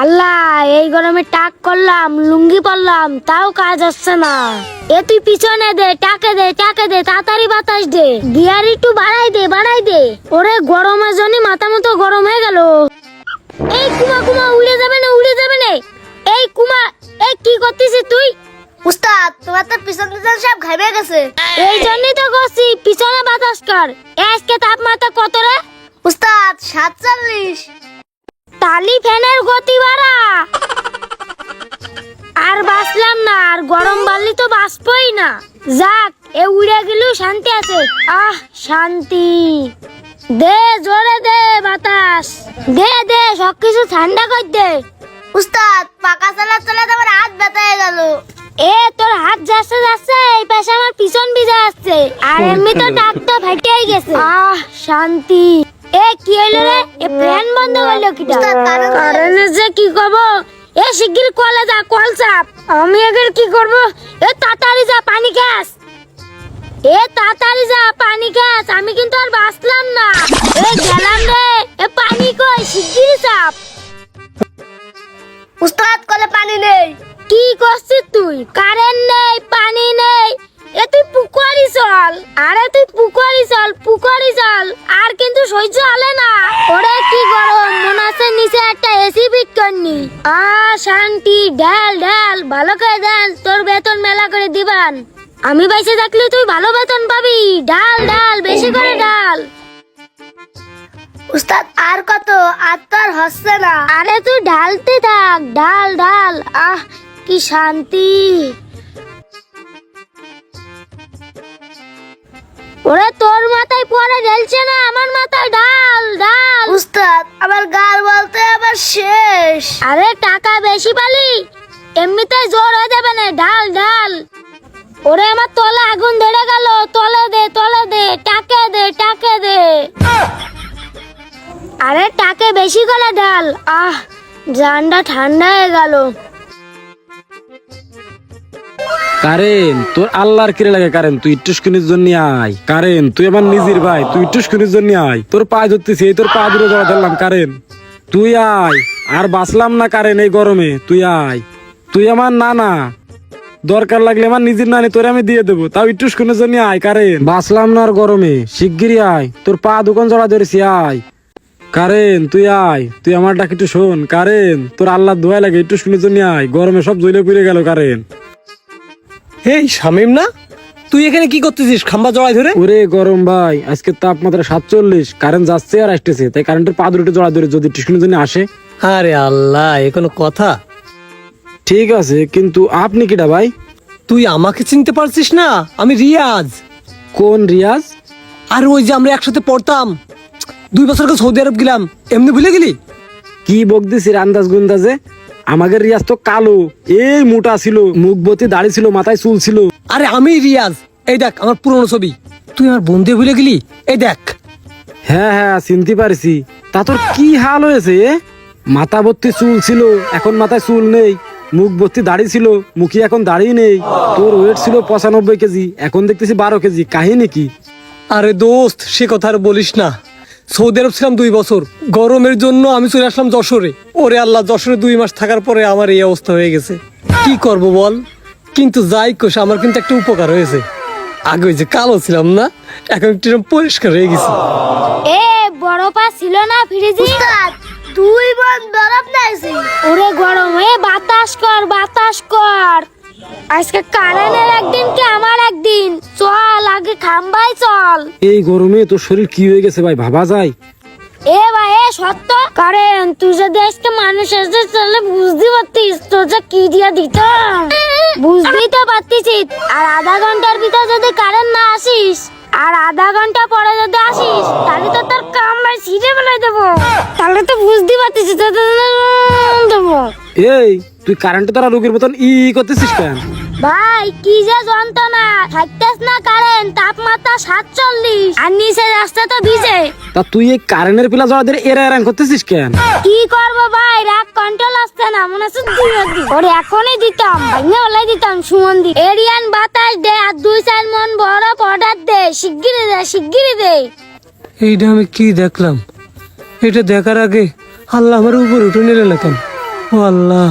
আল্লাহ এই গরমে টাক করলাম লুঙ্গি পরলাম তাও কাজ হচ্ছে না। এ তুই পিছনে দে টাকে দে টাকে দে তাড়াতাড়ি বাতাস দে। গিয়ার একটু বাড়াই দে বাড়াই দে। ওরে গরমের জন্য মাথা মতো গরম হয়ে গেল। এই কুমা কুমা উড়ে যাবে না উড়ে যাবে না? এই কুমা এই কি করতেছিস তুই? উস্তাদ তোমার তো পিছন পিছন সব ঘামে গেছে। এই জন্যই তো করছি পিছনে বাতাস কর। আজকে তাপমাত্রা কত রে? উস্তাদ সাতচল্লিশ। তালি ফ্যানের গতি বাড়া। আর বাঁচলাম না আর গরম বাড়লি তো বাঁচবই না। যাক এ উড়ে গেলেও শান্তি আছে। আহ শান্তি। দে জোরে দে বাতাস। দে দে সবকিছু ঠান্ডা কর দে। উস্তাদ পাকা চালা চালা আমার হাত ব্যথা হয়ে গেল। এ তোর হাত যাচ্ছে যাচ্ছে এই পাশে আমার পিছন ভিজে আসছে। আর এমনি তো এ কি হইল রে? এ ফ্যান বন্ধ হইল কিটা? কারণে যে কি করব? এ শিগগির কলে যা কল চাপ। আমি এবার কি করব? এ তাড়াতাড়ি যা পানি খাস। এ তাড়াতাড়ি যা পানি খাস। আমি কিন্তু আর বাঁচলাম না। এ গেলাম রে। এ পানি কই? শিগগির চাপ। উস্তাদ কলে পানি নেই। কি করছিস তুই? কারেন্ট নেই পানি নেই। এ তুই পুকুরি চল। আরে তুই পুকুরি চল পুকুরি চল। সহ্য হলে না। ওরে কি গরম, মনে নিচে একটা এসি ফিট করনি। আ, শান্তি, ঢাল ঢাল, ভালো করে দেন, তোর বেতন মেলা করে দিবান। আমি বাইসে থাকলে তুই ভালো বেতন পাবি। ডাল ডাল বেশি করে ডাল উস্তাদ, আর কত? আর তো আর হচ্ছে না। আরে তুই ঢালতে থাক ডাল ডাল আহ, কি শান্তি। ওরে তোর মাথায় পরে ঢেলছে না আমার মাথায় ডাল ডাল উস্তাদ আমার গাল বলতে আবার শেষ। আরে টাকা বেশি পালি? এমনিতে জোর হয়ে যাবে না ডাল ডাল ওরে আমার তলে আগুন ধরে গেল তলে দে তলে দে টাকে দে টাকে দে। আরে টাকে বেশি করে ডাল আহ জানটা ঠান্ডা হয়ে গেল। কারেন, তোর আল্লাহর কিরে লাগে কারেন? তুই টুসকুনির জন্য আয়। কারেন, তুই আমার নিজের ভাই, তুই টুসকুনির জন্য আয়। তোর পা ধরতেছি, এই তোর পা দূরে জড়া ধরলাম কারেন। তুই আয়, আর বাঁচলাম না কারেন এই গরমে, তুই আয়। তুই আমার না না দরকার লাগলে আমার নিজের নানি তোরে আমি দিয়ে দেবো, তাও টুসকুনির জন্য আয়, কারেন। বাঁচলাম না আর গরমে, শিগগিরই আয়, তোর পা দোকান জড়া ধরেছি, আয়। কারেন, তুই আয়, তুই আমার ডাক একটু শোন, কারেন। তোর আল্লাহ দোয়া লাগে একটু শুনে জন্য আয়, গরমে সব জ্বলে পুড়ে গেল, কারেন। এই শামিম না? তুই এখানে কি করতেছিস? খাম্বা জড়াই ধরে? ওরে গরম ভাই আজকে তাপমাত্রা সাতচল্লিশ কারেন্ট যাচ্ছে আর আসতেছে তাই কারেন্টের পা দুটো জড়া ধরে যদি টিউশনের জন্য আসে। আরে আল্লাহ এ কোনো কথা? ঠিক আছে কিন্তু আপনি কিটা ভাই? তুই আমাকে চিনতে পারছিস না? আমি রিয়াজ। কোন রিয়াজ? আর ওই যে আমরা একসাথে পড়তাম দুই বছর আগে সৌদি আরব গেলাম এমনি ভুলে গেলি? কি বক দিছিস আন্দাজ গুন্দাজে? আমাদের রিয়াজ তো কালো। এই মোটা ছিল মুখবতী দাড়ি ছিল মাথায় চুল ছিল। আরে আমি রিয়াজ। এই দেখ আমার পুরনো ছবি। তুই আমার বন্ধু ভুলে গেলি? এই দেখ। হ্যাঁ হ্যাঁ চিনতে পারছি। তা তোর কি হাল হয়েছে মাথা ভর্তি চুল ছিল এখন মাথায় চুল নেই। মুখ ভর্তি দাড়ি ছিল মুখে এখন দাড়ি নেই। তোর ওয়েট ছিল পঁচানব্বই কেজি এখন দেখতেছি বারো কেজি। কাহিনী কি? আরে দোস্ত সে কথা আর বলিস না। সৌদি আরব ছিলাম দুই বছর। গরমের জন্য আমি চলে আসলাম যশোরে। ওরে আল্লাহ যশোরে দুই মাস থাকার পরে আমার এই অবস্থা হয়ে গেছে। কি করব বল? কিন্তু যাই কোষ আমার কিন্তু একটা উপকার হয়েছে। আগে ওই যে কালো ছিলাম না এখন একটু পরিষ্কার হয়ে গেছি। এ বড় পা ছিল না ফ্রিজে? উস্তাদ দুই বোন বরফ নাইছি ওরে গরম এ বাতাস কর বাতাস কর। আজকে কারেন্টের একদিন কি আমার একদিন? চল খাম্বাই চল। এই গরমে তোর শরীর কি হয়ে গেছে ভাই? ভাবা যায়? এ ভাই এ সত্য। কারণ তুই যদি আজকে মানুষ এসে চলে বুঝতে পারতিস তোর যে কি দিয়া বুঝতেই তো পারতিস আর আধা ঘণ্টার ভিতর যদি কারেন্ট না আসিস আর আধা ঘণ্টা পরে যদি আসিস তাহলে তো তোর কামড়ায় ছিঁড়ে ফেলে দেবো। তাহলে তো বুঝতে পারতিস তো দেবো এই তুই কারেন্টে তোরা রোগীর মতন ই করতেছিস কেন? ভাই কি যে যন্ত্রণা। থাকতেস না কারেন্ট তাপমাত্রা সাতচল্লিশ। আর নিচে রাস্তা তো ভিজে। তা তুই এই কারেন্টের পিলা জড়া ধরে এরা এরান করতেছিস কেন? কি করব ভাই রাগ কন্ট্রোল আসছে না মনে হচ্ছে ওরে এখনই দিতাম ভাঙে ওলাই দিতাম সুমন দি এরিয়ান বাতাস দে আর দুই চার মন বড় অর্ডার দে শিগগিরি দে শিগগিরি দে। এইটা আমি কি দেখলাম? এটা দেখার আগে আল্লাহ আমার উপর উঠে নিলে না কেন? ও আল্লাহ।